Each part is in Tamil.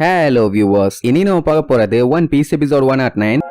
ஹலோ வியூவர்ஸ் இனி நம்ம பார்க்க போறது one piece episode one naught nine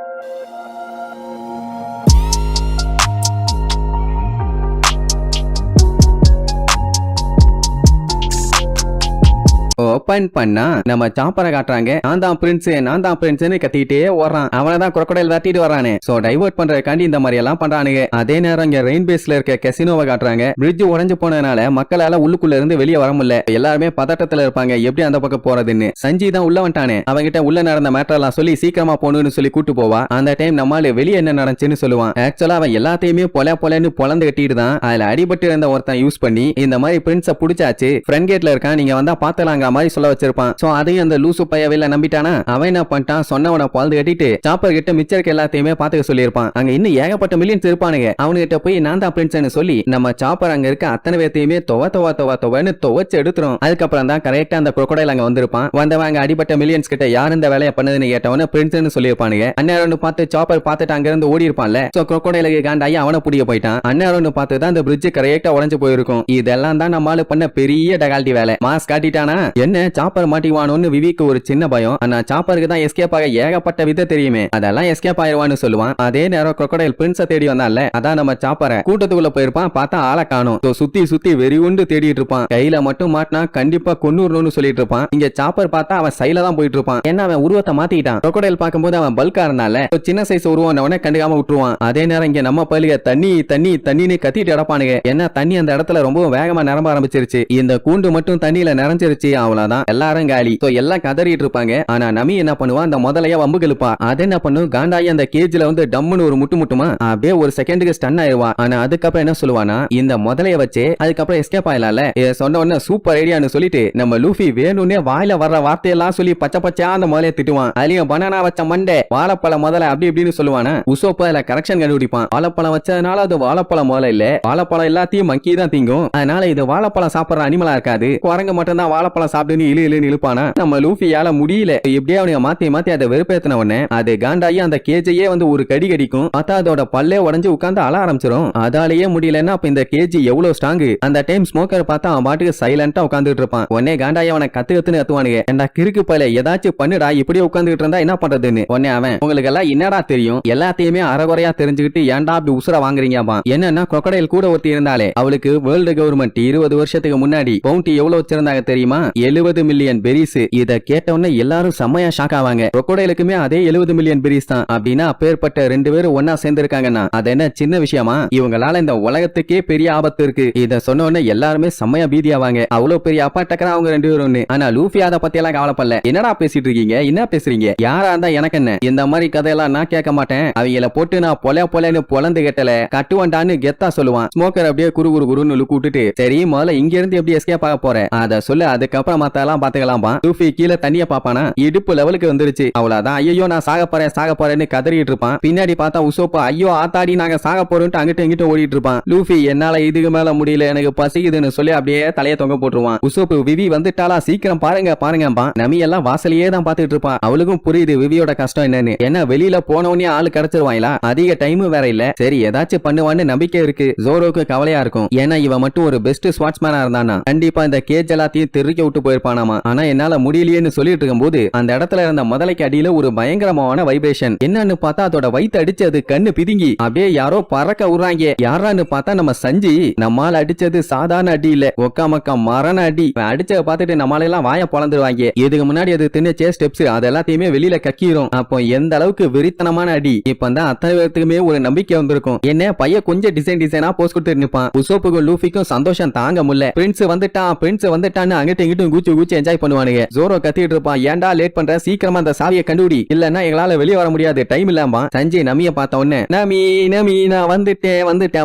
appoint பண்ணா நம்ம சாப்பரை காட்டுறாங்க. நான் தான் பிரின்ஸ் நான் தான் பிரின்ஸ்னு கத்திட்டே ஓடுறான். அவனை தான் குரக்கடையில் தட்டிட்டு வரானே சோ டைவர்ட் பண்றதுக்காண்டி இந்த மாதிரி எல்லாம் பண்றானுங்க. அதே நேரம் இங்க ரெயின் பேஸ்ல இருக்க கெசினோவை காட்டுறாங்க. பிரிட்ஜ் உடஞ்சு போனதுனால மக்களால உள்ளுக்குள்ள இருந்து வெளியே வர முடியல. எல்லாருமே பதட்டத்துல இருப்பாங்க. எப்படி அந்த பக்கம் போறதுன்னு. சஞ்சி தான் உள்ள வந்துட்டானே. அவங்கிட்ட உள்ள நடந்த மேட்டர்லாம் எல்லாம் சொல்லி சீக்கிரமா போகணும்னு சொல்லி கூட்டு போவா. அந்த டைம் நம்மால வெளியே என்ன நடந்துச்சுன்னு சொல்லுவான். ஆக்சுவலா அவன் எல்லாத்தையுமே பொல பொலன்னு பொலந்து கட்டிட்டு தான் அதுல அடிபட்டு இருந்த ஒருத்தன் யூஸ் பண்ணி இந்த மாதிரி பிரின்ஸ புடிச்சாச்சு. ஃப்ரண்ட் கேட்ல இருக்கான். நீங்க வந்தா பாத்தலாங்கிற மாதிரி சொல்ல வச்சிருப்பான். சோ அதையும் அந்த லூசு பையவையில நம்பிட்டானா? அவன் என்ன பண்ணிட்டான்? சொன்னவனை பொழுது கட்டிட்டு சாப்பர் கிட்ட மிச்சருக்கு இருக்க எல்லாத்தையுமே பாத்துக்க சொல்லியிருப்பான். அங்க இன்னும் ஏகப்பட்ட மில்லியன்ஸ் இருப்பானுங்க. அவனுகிட்ட போய் நான் தான் பிரின்ஸ்னு சொல்லி நம்ம சாப்பர் அங்க இருக்க அத்தனை பேர்த்தையுமே தொவ தொவ தொவ தொவன்னு துவச்சு எடுத்துரும். அதுக்கப்புறம் தான் கரெக்டா அந்த குரக்கடையில் அங்க வந்திருப்பான். வந்தவன் அங்க அடிபட்ட மில்லியன்ஸ் கிட்ட யார் இந்த வேலையை பண்ணதுன்னு கேட்டவன பிரின்ஸ்னு சொல்லியிருப்பானுங்க. அந்நேரம் பார்த்து சாப்பர் பார்த்துட்டு அங்க இருந்து ஓடி இருப்பான்ல. சோ குரக்கடையில காண்டாயி அவனை புடிய போயிட்டான். அந்நேரம் பார்த்து தான் அந்த பிரிட்ஜ் கரெக்டா உடஞ்சு போயிருக்கும். இதெல்லாம் தான் நம்மளால பண்ண பெரிய டகால்டி வேலை. மாஸ் காட்டிட்டானா? என்ன சாப்பர் மாட்டிவானோன்னு விவிக்கு ஒரு சின்ன பயம். ஆனா சாப்பருக்கு தான் எஸ்கேப் ஆக ஏகப்பட்ட வித தெரியுமே. அதெல்லாம் எஸ்கேப் ஆயிருவான்னு சொல்லுவான். அதே நேரம் crocodile பிரின்ஸ தேடி வந்தான்ல அதான் நம்ம சாப்பரை கூட்டத்துக்குள்ள போயிருப்பான் பார்த்தா ஆளை காணும். சுத்தி சுத்தி வெறி உண்டு தேடிட்டு இருப்பான். கையில மட்டும் மாட்டினா கண்டிப்பா கொன்னூர்னு சொல்லிட்டு இருப்பான். இங்க சாப்பர் பார்த்தா அவன் சைல தான் போயிட்டு இருப்பான். என்ன அவன் உருவத்தை மாத்திட்டான்? crocodile பார்க்கும்போது அவன் பல்கா இருந்தால சின்ன சைஸ் உருவம் உடனே கண்டுக்காம விட்டுருவான். அதே நேரம் இங்க நம்ம பயிலுக தண்ணி தண்ணி தண்ணின்னு கத்திட்டு இடப்பானுங்க என்ன தண்ணி அந்த இடத்துல ரொம்ப வேகமா நிரம்ப ஆரம்பிச்சிருச்சு. இந்த கூண்டு மட்டும் தண்ணியில நிறைஞ்சிருச்சு. தான் எல்லாரும் காலி. சோ எல்லாம் கதறிட்டு இருப்பாங்க. ஆனா நமி என்ன பண்ணுவான் அந்த முதலைய வம்பு கழுப்பா அது என்ன பண்ணும்? காண்டாயி அந்த கேஜ்ல வந்து டம்முன்னு ஒரு முட்டு முட்டுமா? அப்படியே ஒரு செகண்டுக்கு ஸ்டன் ஆயிருவா. ஆனா அதுக்கப்புறம் என்ன சொல்லுவானா? இந்த முதலைய வச்சு அதுக்கப்புறம் எஸ்கேப் ஆயிலாம்ல சொன்ன உடனே சூப்பர் ஐடியான்னு சொல்லிட்டு நம்ம லூஃபி வேணும்னே வாயில வர்ற வார்த்தையெல்லாம் சொல்லி பச்சை பச்சையா அந்த முதலைய திட்டுவான். அதுலயும் பனானா வச்ச மண்டை வாழைப்பழ முதல்ல அப்படி இப்படின்னு சொல்லுவானா? உசோப்ப அதுல கரெக்ஷன் கண்டுபிடிப்பான். வாழைப்பழம் வச்சதுனால அது வாழைப்பழம் முதல்ல இல்ல. வாழைப்பழம் எல்லாத்தையும் மக்கி தான் திங்கும். அதனால இது வாழைப்பழம் சாப்பிடுற அனிமலா இருக்காது. குரங்கு மட்டும் தான் வாழைப்பழம் சாப்பிடுன்னு இழு இழுன்னு இழுப்பானா? நம்ம லூஃபியால முடியல. எப்படியே அவனுங்க மாத்தி மாத்தி அதை வெறுப்பேத்தின உடனே அது காண்டாயி அந்த கேஜையே வந்து ஒரு கடி கடிக்கும். பார்த்தா அதோட பல்லே உடஞ்சு உட்காந்து அழ ஆரம்பிச்சிரும். அதாலேயே முடியலன்னா அப்ப இந்த கேஜி எவ்வளவு ஸ்ட்ராங் அந்த டைம் ஸ்மோக்கர் பார்த்தா அவன் பாட்டுக்கு சைலண்டா உட்காந்துட்டு இருப்பான். உடனே காண்டாயி அவனை கத்து கத்துன்னு கத்துவானுங்க ஏண்டா கிறுக்கு பையில ஏதாச்சும் பண்ணுடா இப்படியே உட்காந்துட்டு இருந்தா என்ன பண்றதுன்னு. உடனே அவன் உங்களுக்கு எல்லாம் என்னடா தெரியும்? எல்லாத்தையுமே அறகுறையா தெரிஞ்சுக்கிட்டு ஏன்டா அப்படி உசுர வாங்குறீங்கப்பா? என்னன்னா கொக்கடையில் கூட ஒருத்தி இருந்தாலே அவளுக்கு வேர்ல்டு கவர்மெண்ட் இருபது வருஷத்துக்கு முன்னாடி பவுண்டி எவ்வளவு வச்சிருந்தாங்க தெரியுமா? எழுபது எழுபது மில்லியன் பெரிஸ் இத கேட்டவுடனே எல்லாரும் செம்மையா ஷாக் ஆவாங்க. crocodileக்குமே அதே எழுபது மில்லியன் பெரிஸ் தான். அப்படின்னா அப்பேற்பட்ட ரெண்டு பேரும் ஒன்னா சேர்ந்திருக்காங்கன்னா அது என்ன சின்ன விஷயமா? இவங்களால இந்த உலகத்துக்கே பெரிய ஆபத்து இருக்கு. இத சொன்ன எல்லாருமே செம்மையா பீதி ஆவாங்க. அவ்வளவு பெரிய அப்பா டக்கரா அவங்க ரெண்டு பேரும் ஒண்ணு. ஆனா லூஃபி அதை பத்தி எல்லாம் கவலைப்படல. என்னடா பேசிட்டு இருக்கீங்க? என்ன பேசுறீங்க? யாரா இருந்தா எனக்கு என்ன? இந்த மாதிரி கதையெல்லாம் நான் கேட்க மாட்டேன். அவங்கள போட்டு நான் பொல பொலன்னு பொலந்து கெட்டல. கட்டுவண்டான்னு கெத்தா சொல்லுவான். ஸ்மோக்கர் அப்படியே குரு குரு குருன்னு லுக்கு விட்டுட்டு சரி முதல்ல இங்க இருந்து எப்படி எஸ்கேப் ஆக போறேன்? அத சொல்லு. அதுக்கப்புறம் மத்தெல்லாம் பாத்துக்கலாமா லூஃபி கீழே தண்ணிய பாப்பானா? இடுப்பு லெவலுக்கு வந்துருச்சு. அவ்வளவுதான். ஐயோ நான் சாக போறேன் சாக போறேன்னு கதறிட்டு இருப்பான். பின்னாடி பார்த்தா உசோப்பா ஐயோ ஆத்தாடி நாங்க சாக போறோம்ட்டு அங்கிட்ட இங்கிட்ட ஓடிட்டு இருப்பான். லூஃபி என்னால இதுக்கு மேல முடியல எனக்கு பசிக்குதுன்னு சொல்லி அப்படியே தலைய தொங்க போட்டுருவான். உசோப்பு விவி வந்துட்டாளா? சீக்கிரம் பாருங்க பாருங்கப்பா நமி எல்லாம் வாசலையே தான் பாத்துட்டு இருப்பான் அவளுக்கும் புரியுது விவியோட கஷ்டம் என்னன்னு. என்ன வெளியில போனவனே ஆளு கிடைச்சிருவாங்களா அதிக டைம் வேற இல்ல. சரி ஏதாச்சும் பண்ணுவான்னு நம்பிக்கை இருக்கு. ஜோரோக்கு கவலையா இருக்கும். ஏன்னா இவன் மட்டும் ஒரு பெஸ்ட் ஸ்வாட்ஸ்மேனா இருந்தானா? கண்டிப்பா இந்த கேஜ் எல்லாத்தையும் திருக்கி விட்டு போயிருப்பான். போயிருப்பானாமா ஆனா என்னால முடியலையேன்னு சொல்லிட்டு இருக்கும்போது அந்த இடத்துல இருந்த முதலைக்கு அடியில ஒரு பயங்கரமான வைப்ரேஷன் என்னன்னு பார்த்தா அதோட வயித்து அடிச்சு அது கண்ணு பிதுங்கி அப்படியே யாரோ பறக்க விடுறாங்க. யாரான்னு பார்த்தா நம்ம சஞ்சி நம்மால அடிச்சது சாதாரண அடி இல்ல. ஒக்கா மக்கா மரண அடி. அடிச்சத பார்த்துட்டு நம்மால எல்லாம் வாய பழந்துருவாங்க. இதுக்கு முன்னாடி அது தின்னச்சே ஸ்டெப்ஸ் அது எல்லாத்தையுமே வெளியில கக்கிரும். அப்போ எந்த அளவுக்கு வெறித்தனமான அடி. இப்ப தான் அத்தனை பேர்த்துக்குமே ஒரு நம்பிக்கை வந்திருக்கும். என்ன பையன் கொஞ்சம் டிசைன் டிசைனா போஸ்ட் கொடுத்துட்டு நிப்பான். உசோப்புக்கும் லூஃபிக்கும் சந்தோஷம் தாங்க முடியல. பிரின்ஸ் வந்துட்டான் பிரின்ஸ் வந்துட்டான்னு அங்கிட்ட இங்கிட்டும் கூச்சு குச்சி என்ஜாய் பண்ணுவானுங்க. ஜோரோ கத்திட்டு இருப்பான். ஏன்டா லேட் பண்ற? சீக்கிரமா அந்த சாவியை கண்டுபிடி. இல்லன்னா எங்களால வெளியே வர முடியாது. டைம் இல்லாம சஞ்சய் நமிய பார்த்த உடனே நமி நமி நான் வந்துட்டேன் வந்துட்டேன்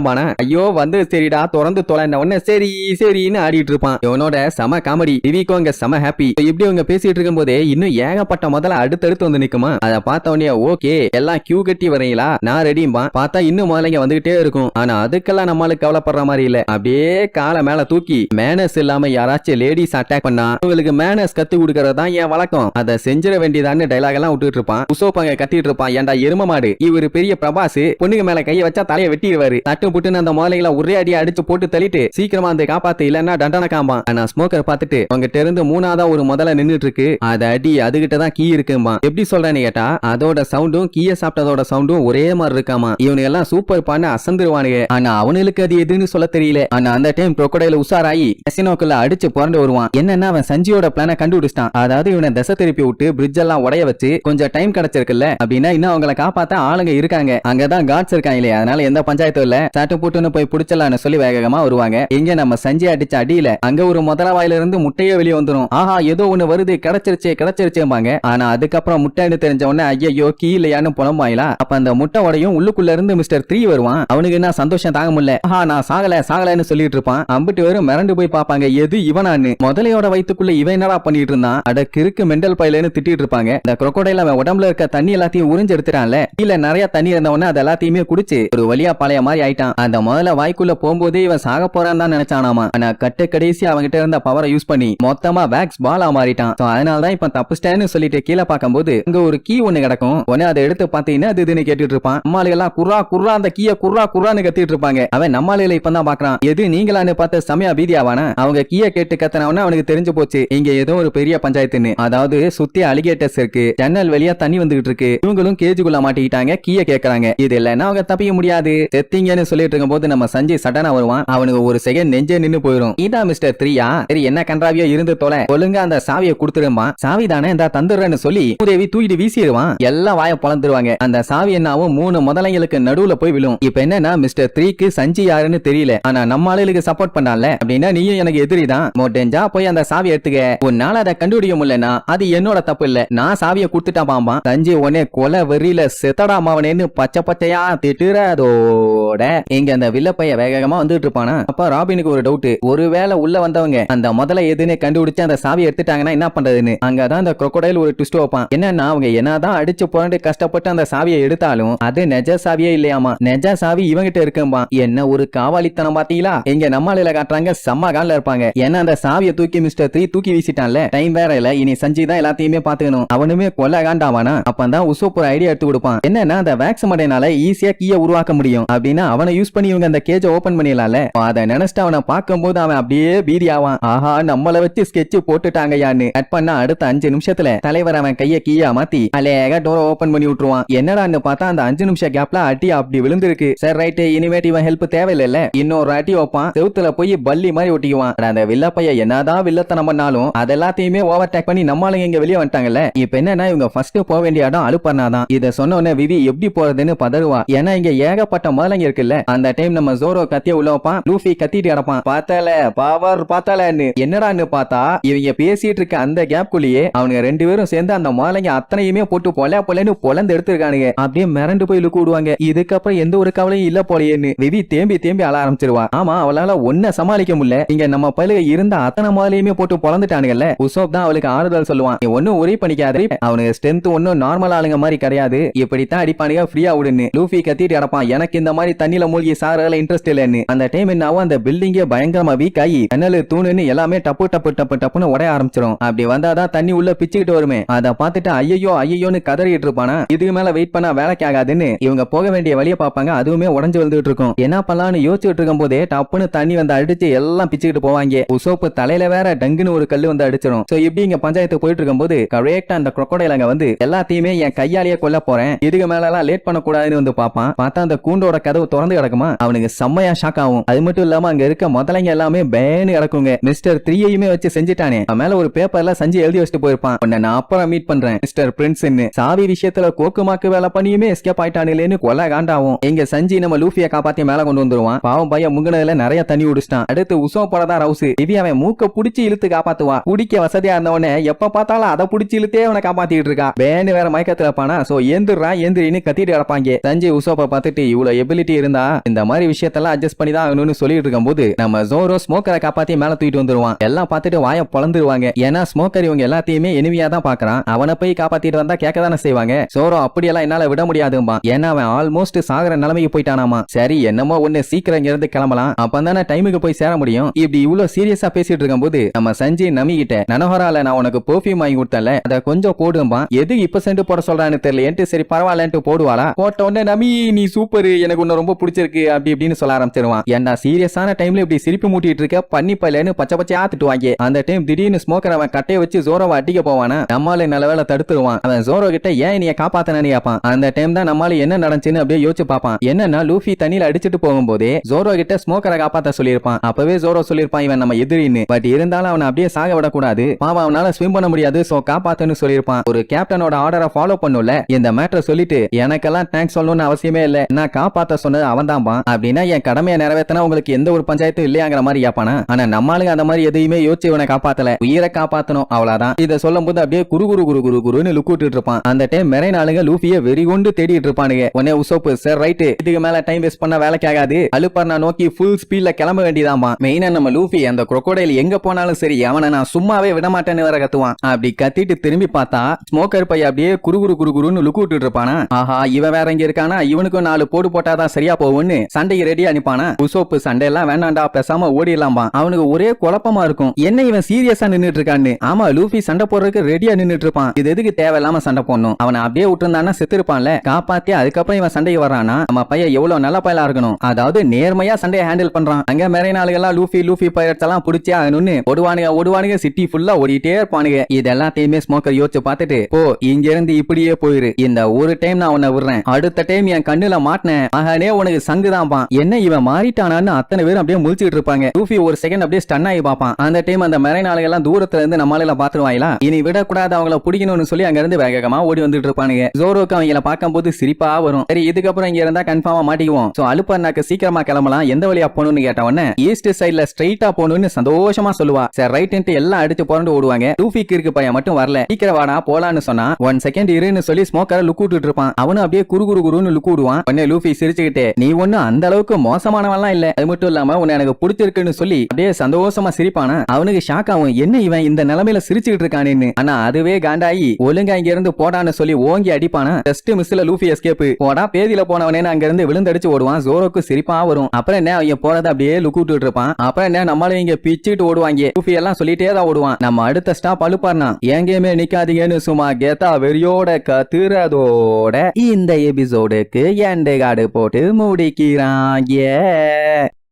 ஐயோ வந்து சரிடா. திறந்து தொலைன உடனே சரி சரின்னு ஆடிட்டு இருப்பான். இவனோட செம காமெடி விவிக்கும் இங்க செம ஹாப்பி இப்படி அவங்க பேசிட்டு இருக்கும் போதே இன்னும் ஏகப்பட்ட முதல்ல அடுத்தடுத்து வந்து நிக்குமா? அதை பார்த்த உடனே ஓகே எல்லாம் கியூ கட்டி வரீங்களா நான் ரெடியும்பா பார்த்தா இன்னும் முதல்ல வந்துகிட்டே இருக்கும். ஆனா அதுக்கெல்லாம் நம்மளுக்கு கவலைப்படுற மாதிரி இல்ல. அப்படியே காலை மேல தூக்கி மேனஸ் இல்லாம யாராச்சும் லேடிஸ் அட்டாக் பண்ணா உங்களுக்கு மேனஸ் கத்து கொடுக்கறது தான் என் வழக்கம். அதை செஞ்சிட வேண்டியதான்னு டைலாக் எல்லாம் விட்டுட்டு இருப்பான். உசோப் அங்க கத்திட்டு இருப்பான். ஏன்டா எரும மாடு? இவரு பெரிய பிரபாஸ் பொண்ணுங்க மேல கையை வச்சா தலையை வெட்டிடுவாரு. தட்டு புட்டுன்னு அந்த முதலைகளை ஒரே அடி அடிச்சு போட்டு தள்ளிட்டு சீக்கிரமா அந்த காப்பாத்து இல்லன்னா தண்டனை காம்பான். ஆனா ஸ்மோக்கர் பாத்துட்டு உங்ககிட்ட இருந்து மூணாவதா ஒரு முதல்ல நின்னுட்டு இருக்கு அத அடி அதுகிட்ட தான் கீ இருக்குமா எப்படி சொல்றேன்னு கேட்டா அதோட சவுண்டும் கீய சாப்பிட்டதோட சவுண்டும் ஒரே மாதிரி இருக்காமா இவனுங்க எல்லாம் சூப்பர் பான்னு அசந்துருவானுங்க. ஆனா அவனுக்கு அது எதுன்னு சொல்ல தெரியல. ஆனா அந்த டைம் உஷாராயி கசினோக்குள்ள அடிச்சு புரண்டு வருவான். என்னன்னா அவன் சஞ்சியோட பிளான கண்டுபிடிச்சிட்டான். அதாவது இவனை திசை திருப்பி விட்டு பிரிட்ஜ் எல்லாம் உடைய வச்சு கொஞ்சம் டைம் கிடைச்சிருக்குல்ல அப்படின்னா இன்னும் அவங்களை காப்பாத்த ஆளுங்க இருக்காங்க. அங்கதான் காட்ஸ் இருக்காங்க இல்லையா? அதனால எந்த பஞ்சாயத்தும் இல்ல. சாட்டு போட்டுன்னு போய் பிடிச்சலான்னு சொல்லி வேகமா வருவாங்க. இங்க நம்ம சஞ்சய் அடிச்ச அடியில அங்க ஒரு முதல வாயில இருந்து முட்டையே வெளியே வந்துரும். ஆஹா ஏதோ ஒண்ணு வருது கிடைச்சிருச்சு கிடைச்சிருச்சேம்பாங்க. ஆனா அதுக்கப்புறம் முட்டைன்னு தெரிஞ்ச உடனே ஐயோ இல்லையான்னு புலம்பாயிலா? அப்ப அந்த முட்டை உடையும் உள்ளுக்குள்ள இருந்து மிஸ்டர் த்ரீ வருவான். அவனுக்கு என்ன சந்தோஷம் தாங்க முடியல. ஆஹா நான் சாகல சாகலன்னு சொல்லிட்டு இருப்பான். அம்பிட்டு வெறும் மிரண்டு போய் பாப்பாங்க எது இவனான்னு. முதலையோட வயித்துக்குள்ள இவன் என்னடா பண்ணிட்டு இருந்தான்? அட கிறுக்கு மெண்டல் பையலன்னு திட்டிட்டு இருப்பாங்க. இந்த crocodile அவன் உடம்புல இருக்க தண்ணி எல்லாத்தையும் உறிஞ்சு எடுத்துறான்ல கீழே நிறைய தண்ணி இருந்தவொடனே அது எல்லாத்தையுமே குடிச்சு ஒரு வழியா பழைய மாதிரி ஆயிட்டான். அந்த முதல்ல வாய்க்குள்ள போகும்போதே இவன் சாக போறான் தான் நினைச்சானாமா. ஆனா கட்டு கடைசி அவங்கிட்ட இருந்த பவரை யூஸ் பண்ணி மொத்தமா வேக்ஸ் பாலா மாறிட்டான். So, அதனாலதான் இப்ப தப்புச்சிட்டேன்னு சொல்லிட்டு கீழே பார்க்கும்போது அங்க ஒரு கீ ஒண்ணு கிடக்கும். உடனே அதை எடுத்து பாத்தீங்கன்னா அது இதுன்னு கேட்டுட்டு இருப்பான். நம்மளுக்கு எல்லாம் குர்ரா குர்ரா அந்த கீய குர்ரா குர்ரான்னு கத்திட்டு இருப்பாங்க. அவன் நம்மளுல இப்பதான் பாக்குறான் எது நீங்களான்னு பார்த்து செமையா பீதியாவானா? அவங்க கீய கேட்டு கத்தனவன அவனுக்கு தெரிஞ்சு போச்சு. இங்க ஏதோ ஒரு பெரிய பஞ்சாயத்துன்னு. அதாவது சுத்தி அலிகேட்டர்ஸ் இருக்கு. ஜன்னல் வழியா தண்ணி வந்துகிட்டு இருக்கு. இவங்களும் கேஜுக்குள்ள மாட்டிக்கிட்டாங்க. கீய கேக்குறாங்க. இது இல்லைன்னா அவங்க தப்பிக்க முடியாது. செத்தீங்கன்னு சொல்லிட்டு இருக்கும் போது நம்ம சஞ்சய் சடனா வருவான். அவனுக்கு ஒரு செகண்ட் நெஞ்சே நின்னு போயிடும் இதா மிஸ்டர் த்ரீயா. சரி என்ன கன்றாவியோ இருந்து தொலை. ஒழுங்கா அந்த சாவியை கொடுத்துருமா சாவி தானே இந்த தந்துடுறேன்னு சொல்லி உதவி தூக்கிட்டு வீசிடுவான். எல்லாம் வாய பொழந்துருவாங்க அந்த சாவி என்னாவும் மூணு முதலைங்களுக்கு நடுவுல போய் விழும். இப்ப என்னன்னா மிஸ்டர் த்ரீக்கு சஞ்சி யாருன்னு தெரியல. ஆனா நம்ம ஆளுகளுக்கு சப்போர்ட் பண்ணால அப்படின்னா நீயும் எனக்கு எதிரி தான். மோட்டெஞ்சா போய் அந்த சாவி எடுத்துக்க. உன்னால அதை கண்டுபிடிக்க முடியலனா அது என்னோட தப்பு இல்ல. நான் சாவியை கொடுத்துட்டா பாம்பா தஞ்சி உடனே கொலை வெறியில செத்தடா மாவனேன்னு பச்சை பச்சையா திட்டுறதோட இங்க அந்த வில்லப்பைய வேகமா வந்துட்டு இருப்பானா? அப்ப ராபினுக்கு ஒரு டவுட் ஒருவேளை உள்ள வந்தவங்க அந்த முதல்ல எதுன்னு கண்டுபிடிச்சு அந்த சாவியை எடுத்துட்டாங்கன்னா என்ன பண்றதுன்னு? அங்கதான் அந்த crocodile ஒரு ட்விஸ்ட் வைப்பான். என்னன்னா அவங்க என்னதான் அடிச்சு புரண்டு கஷ்டப்பட்டு அந்த சாவியை எடுத்தாலும் அது நெஜ சாவியே இல்லையாமா? நெஜ சாவி இவங்கிட்ட இருக்கும்பா. என்ன ஒரு காவாலித்தனம் பாத்தீங்களா? இங்க நம்மளால காட்டுறாங்க செம்ம காலில் இருப்பாங்க. ஏன்னா அந்த சாவியை தூக்கி மிஸ்டர் த்ரீ தூக்கி வீசிட்டான்ல. டைம் வேற இல்ல. இனி சஞ்சய் தான் எல்லாத்தையுமே பாத்துக்கணும் அவனுமே கொல்ல காண்டாவானா அப்பதான் உசோப் ஒரு ஐடியா எடுத்து கொடுப்பான். என்னன்னா அந்த வேக்ஸ் மடையனால ஈஸியா கீய உருவாக்க முடியும். அப்படின்னா அவனை யூஸ் பண்ணி இவங்க அந்த கேஜ ஓபன் பண்ணிடலாம்ல. அதை நினைச்சிட்டு அவனை பார்க்கும்போது அவன் அப்படியே பீதி ஆவான். ஆஹா நம்மள வச்சு ஸ்கெட்ச் போட்டுட்டாங்க யான்னு கட் பண்ணா அடுத்த அஞ்சு நிமிஷத்துல தலைவர் அவன் கைய கீயா மாத்தி அழகா டோர் ஓபன் பண்ணி விட்டுருவான். என்னடான்னு பார்த்தா அந்த அஞ்சு நிமிஷம் கேப்ல அடி அப்படி விழுந்திருக்கு. சார் ரைட் இனிமேட் இவன் ஹெல்ப் தேவையில்ல இன்னொரு அடி வைப்பான். செவுத்துல போய் பள்ளி மாதிரி ஒட்டிக்குவான். அந்த வில்ல பையன் என்னதான் வில்லத்தனம் பண்ணாலும் அதெல்லாத்தையுமே ஓவர் டேக் பண்ணி நம்மளுங்க இங்க வெளியே வந்துட்டாங்கல்ல? இப்ப என்னன்னா இவங்க ஃபர்ஸ்ட் போக வேண்டிய இடம் அலுப்பர்னாதான் இத சொன்ன உடனே விவி எப்படி போறதுன்னு பதறுவா. ஏன்னா இங்க ஏகப்பட்ட முதலங்க இருக்குல்ல? அந்த டைம் நம்ம ஜோரோ கத்திய உள்ள வைப்பான் லூஃபி கத்திட்டு கிடப்பான். பார்த்தால பவர் பார்த்தாலன்னு. என்னடான்னு பார்த்தா இவங்க பேசிட்டு இருக்க அந்த கேப்குள்ளேயே அவனுங்க ரெண்டு பேரும் சேர்ந்து அந்த முதலங்க அத்தனையுமே போட்டு பொல பொலன்னு பொலந்து எடுத்திருக்கானுங்க. அப்படியே மிரண்டு போய் லுக்கு விடுவாங்க. இதுக்கப்புறம் எந்த ஒரு கவலையும் இல்ல போலையேன்னு விவி தேம்பி தேம்பி அழ ஆரம்பிச்சிருவா. ஆமா அவளால ஒன்ன சமாளிக்க முடியல. இங்க நம்ம பழுக இருந்த அத்தனை முதலையுமே போட்டு பொழந்துட்டானுங்கல்ல உசோப் தான் அவளுக்கு ஆறுதல் சொல்லுவான். நீ ஒன்னும் உரி பண்ணிக்காத. அவனுக்கு ஸ்ட்ரென்த் ஒன்னும் நார்மல் ஆளுங்க மாதிரி கிடையாது. இப்படித்தான் அடிப்பானுங்க ஃப்ரீயா விடுன்னு. லூஃபி கத்திட்டு அடப்பான் எனக்கு இந்த மாதிரி தண்ணியில மூழ்கி சாரல இன்ட்ரெஸ்ட் இல்லைன்னு. அந்த டைம் என்னாவும் அந்த பில்டிங்கே பயங்கரமா வீக் ஆகி கண்ணல் தூணுன்னு எல்லாமே டப்பு டப்பு டப்பு டப்புன்னு உடைய ஆரம்பிச்சிடும் அப்படி வந்தாதான் தண்ணி உள்ள பிச்சுக்கிட்டு வருமே. அதை பார்த்துட்டு ஐயோ ஐயோன்னு கதறிட்டு இருப்பானா? இதுக்கு மேல வெயிட் பண்ணா வேலைக்கு ஆகாதுன்னு இவங்க போக வேண்டிய வழியை பார்ப்பாங்க. அதுவுமே உடஞ்சு வந்துட்டு இருக்கும். என்ன பண்ணலாம்னு யோசிச்சுட்டு இருக்கும் போதே டப்புன்னு தண்ணி வந்து அடிச்சு எல்லாம் பிச்சுக்கிட்டு போவாங்க. உசோப்பு தலையில வேற டங்குன்னு ஒரு கல் வந்து அடிச்சிடும். சோ இப்படி இங்க பஞ்சாயத்து போயிட்டு இருக்கும்போது கரெக்டா அந்த குரொக்கடையில அங்க வந்து எல்லாத்தையுமே என் கையாலேயே கொல்ல போறேன். இதுக்கு மேல எல்லாம் லேட் பண்ணக்கூடாதுன்னு வந்து பாப்பான் பார்த்தா அந்த கூண்டோட கதவு திறந்து கிடக்குமா? அவனுக்கு செம்மையா ஷாக் ஆகும். அது மட்டும் இல்லாம அங்க இருக்க முதலைங்க எல்லாமே பேனு கிடக்குங்க. மிஸ்டர் த்ரீயையுமே வச்சு செஞ்சுட்டானே. அவன் மேல ஒரு பேப்பர்ல செஞ்சு எழுதி வச்சுட்டு போயிருப்பான். உன்னை நான் அப்புறம் மீட் பண்றேன் மிஸ்டர் பிரின்ஸ்ன்னு சாவி விஷயத்துல கோக்குமாக்கு வேலை பண்ணியுமே எஸ்கேப் ஆயிட்டானுலேன்னு கொலை காண்டாவும். இங்க சஞ்சி நம்ம லூஃபியை காப்பாத்தி மேல கொண்டு வந்துருவான். பாவம் பையன் முங்கினதுல நிறைய தண்ணி குடிச்சிட்டான். அடுத்து உசோ போடதான் ரவுஸ் திவ்யா அவன் மூக்க புடிச்சு இழுத்து காப்பாத்துவான். குடிக்க வசதியா இருந்தவனே எப்ப பார்த்தாலும் அதை புடிச்சு இழுத்தே அவனை காப்பாத்திட்டு இருக்கான். வேணு வேற மயக்கத்துல இருப்பானா? சோ ஏந்திரா எந்திரின்னு கத்திட்டு கிடப்பாங்க. சஞ்சய் உசோப்ப பார்த்துட்டு இவ்வளவு எபிலிட்டி இருந்தா இந்த மாதிரி விஷயத்தெல்லாம் அட்ஜஸ்ட் பண்ணி தான் ஆகணும்னு சொல்லிட்டு இருக்கும்போது நம்ம ஜோரோ ஸ்மோக்கரை காப்பாத்தி மேல தூக்கிட்டு வந்துருவான். எல்லாம் பார்த்துட்டு வாய பொழந்துருவாங்க ஏன்னா ஸ்மோக்கர் இவங்க எல்லாத்தையுமே எனிமையா தான் பாக்குறான் அவனை போய் காப்பாத்திட்டு வந்தா கேட்க தானே செய்வாங்க. சோரோ அப்படியெல்லாம் என்னால விட முடியாதும்பா ஏன்னா அவன் ஆல்மோஸ்ட் சாகர நிலைமைக்கு போயிட்டானாமா. சரி என்னமோ ஒண்ணு சீக்கிரம் இங்க இருந்து கிளம்பலாம் அப்பதானே டைமுக்கு போய் சேர முடியும். இப்படி இவ்வளவு சீரியஸா பேசிட்டு இருக்கும்போது நம்ம சஞ்சய் நம்பிக்கிட்டேன் நனஹரால நான் உனக்கு பெர்ஃபியூம் வாங்கி கொடுத்தல அத கொஞ்சம் போடும்பா எது இப்ப சென்று போட சொல்றான்னு தெரியல சரி பரவாயில்லன்ட்டு போடுவாளா? போட்ட உடனே நமி நீ சூப்பர் எனக்கு உன்ன ரொம்ப பிடிச்சிருக்கு அப்படி இப்படின்னு சொல்ல ஆரம்பிச்சிருவான் ஏன்டா சீரியஸான டைம்ல இப்படி சிரிப்பு மூட்டிட்டு இருக்க? பண்ணி பையலன்னு பச்சை பச்சை ஆத்துட்டு வாங்கி. அந்த டைம் திடீர்னு ஸ்மோக்கர் அவன் கட்டையை வச்சு ஜோரோவை அடிக்க போவானா? நம்மால நல்ல வேலை தடுத்துருவான். அவன் ஜோரோ கிட்ட ஏன் நீ காப்பாத்தனு கேட்பான் அந்த டைம் தான் நம்மால என்ன நடந்துச்சுன்னு அப்படியே யோசிச்சு பார்ப்பான். என்னன்னா லூஃபி தண்ணியில அடிச்சிட்டு போகும்போதே ஜோரோ கிட்ட ஸ்மோக்கரை காப்பாத்த சொல்லியிருப்பான். அப்பவே ஜோரோ சொல்லியிருப்பான் இவன் நம்ம எதிரின்னு. பட் இருந்தாலும் அவனை அப்படியே சாக விடக்கூடாது. பாவம் அவனால ஸ்விம் பண்ண முடியாது சோ காப்பாத்துன்னு சொல்லியிருப்பான். ஒரு கேப்டனோட ஆர்டரை ஃபாலோ பண்ணுல இந்த மேட்டரை சொல்லிட்டு எனக்கெல்லாம் தேங்க்ஸ் சொல்லணும்னு அவசியமே இல்ல. நான் காப்பாத்த சொன்னது அவன் தான் அப்படின்னா என் கடமையை நிறைவேற்றினா உங்களுக்கு எந்த ஒரு பஞ்சாயத்தும் இல்லையாங்கிற மாதிரி கேப்பானா ஆனா நம்மளுங்க அந்த மாதிரி எதையுமே யோசிச்சு இவனை காப்பாத்தல. உயிரை காப்பாத்தணும் அவ்வளவுதான். இதை சொல்லும் போது அப்படியே குரு குரு குரு குரு குருன்னு லுக் விட்டுட்டு இருப்பான். அந்த டைம் மெரைன் ஆளுங்க லூபிய வெறி கொண்டு தேடிட்டு இருப்பானுங்க. உடனே உசோப்பு சார் ரைட்டு இதுக்கு மேல டைம் வேஸ்ட் பண்ண வேலைக்கு ஆகாது. அலுப்பர்னா நோக்கி ஃபுல் ஸ்பீட்ல கிளம்ப வேண்டியதாமா மெயினா நம்ம லூஃபி அந்த crocodile எங்க போனாலும் சரி அவனை நான் சும்மாவே விடமாட்டேன்னு வேற கத்துவான். அப்படி கத்திட்டு திரும்பி பார்த்தா ஸ்மோக்கர் பைய அப்படியே குரு குரு குரு குருன்னு லுக்கு விட்டுட்டு இருப்பானா ஆஹா இவன் வேற இங்க இருக்கானா? இவனுக்கும் நாலு போடு போட்டாதான் சரியா போகும்னு சண்டைக்கு ரெடி அனுப்பானா? உசோப்பு சண்டை எல்லாம் வேண்டாம்டா பேசாம ஓடிடலாம்பா அவனுக்கு ஒரே குழப்பமா இருக்கும். என்ன இவன் சீரியஸா நின்னுட்டு இருக்கான்னு ஆமா லூபி சண்டை போடுறதுக்கு ரெடியா நின்னுட்டு இருப்பான் இது எதுக்கு தேவையில்லாம சண்டை போடணும்? அவனை அப்படியே விட்டுருந்தானா செத்து இருப்பான்ல காப்பாத்தி அதுக்கப்புறம் இவன் சண்டைக்கு வரானா நம்ம பையன் எவ்வளவு நல்ல பயலா இருக்கணும். அதாவது நேர்மையா சண்டையை ஹேண்டில் பண்றான். அங்க மேரை நாளுகெல்லாம் லூபி லூஃபி பைரட்ஸ் எல்லாம் பிடிச்சே ஆகணும்னு ஒடுவானுங்க ஓடுவானுங்க சிட்டி ஃபுல்லா ஓடிட்டே இருப்பானுங்க. இது எல்லாத்தையுமே ஸ்மோக்கர் யோசிச்சு பார்த்துட்டு போ இங்க இருந்து இப்படியே போயிரு. இந்த ஒரு டைம் நான் உன்னை விடுறேன். அடுத்த டைம் என் கண்ணுல மாட்டினேன் மகனே உனக்கு சங்குதான்பான் என்ன இவன் மாறிட்டானான்னு அத்தனை பேரும் அப்படியே முழிச்சுட்டு இருப்பாங்க. ரூஃபி ஒரு செகண்ட் அப்படியே ஸ்டன் ஆகி பார்ப்பான். அந்த டைம் அந்த மெரன் நாளை எல்லாம் தூரத்துல இருந்து நம்மளால பாத்துருவாங்களா இனி விடக்கூடாது அவங்கள பிடிக்கணும்னு சொல்லி அங்க இருந்து வேகமா ஓடி வந்துட்டு இருப்பானுங்க. ஜோரோக்கு அவங்கள பார்க்கும்போது சிரிப்பா வரும். சரி இதுக்கப்புறம் இங்க இருந்தா கன்ஃபார்மா மாட்டிக்குவோம். சோ அலுப்பர்னாக்கு சீக்கிரமா கிளம்பலாம். எந்த வழியா போகணும்னு கேட்ட உடனே ஈஸ்ட் சைடுல ஸ்ட்ரைட்டா போகணும்னு சந்தோஷமா சொல்லுவா. சரி ரைட்டு எல்லாம் அடிச்சு புரண்டு ஓடுவாங்க. லூஃபிக்கு இருக்கு பையன் மட்டும் வரல. சீக்கிரம் வாடா போலான்னு சொன்னா ஒன் செகண்ட் இருன்னு சொல்லி ஸ்மோக்கரை லுக் விட்டுட்டு இருப்பான். அவனும் அப்படியே குரு குரு குருன்னு லுக் விடுவான். உடனே லூஃபி சிரிச்சுக்கிட்டே நீ ஒண்ணும் அந்த அளவுக்கு மோசமானவன்லாம் இல்ல. அது மட்டும் இல்லாம உன்னை எனக்கு பிடிச்சிருக்குன்னு சொல்லி அப்படியே சந்தோஷமா சிரிப்பானா? அவனுக்கு ஷாக் ஆகும். என்ன இவன் இந்த நிலைமையில சிரிச்சுக்கிட்டு இருக்கானேன்னு? ஆனா அதுவே காண்டாயி ஒழுங்கா இங்க இருந்து போடான்னு சொல்லி ஓங்கி அடிப்பானா? ஜஸ்ட் மிஸ்ல லூஃபி எஸ்கேப் போடா பேதியில போனவனே அங்க இருந்து விழுந்தடிச்சு ஓடுவான். ஜோரோக்கு சிரிப்பா வரும். அப்புறம் என்ன அவங்க போறத அப்படியே லுக் விட்டுட்டு இருப்பான். அப்புறம் என்ன நம்மளும் இங்க பிச்சுட்டு ஓடுவாங்க. லூஃபி எல்லாம் சொல்லிட்டே தான் ஓடுவான். நம்ம அடுத்த ஸ்டாப் அழுப்பார்னா எங்கேயுமே நிக்காதீங்கன்னு சும்மா கேத்தா வெறியோட கத்துறதோட இந்த எபிசோடுக்கு எண்டை காடு போட்டு முடிக்கிறாங்க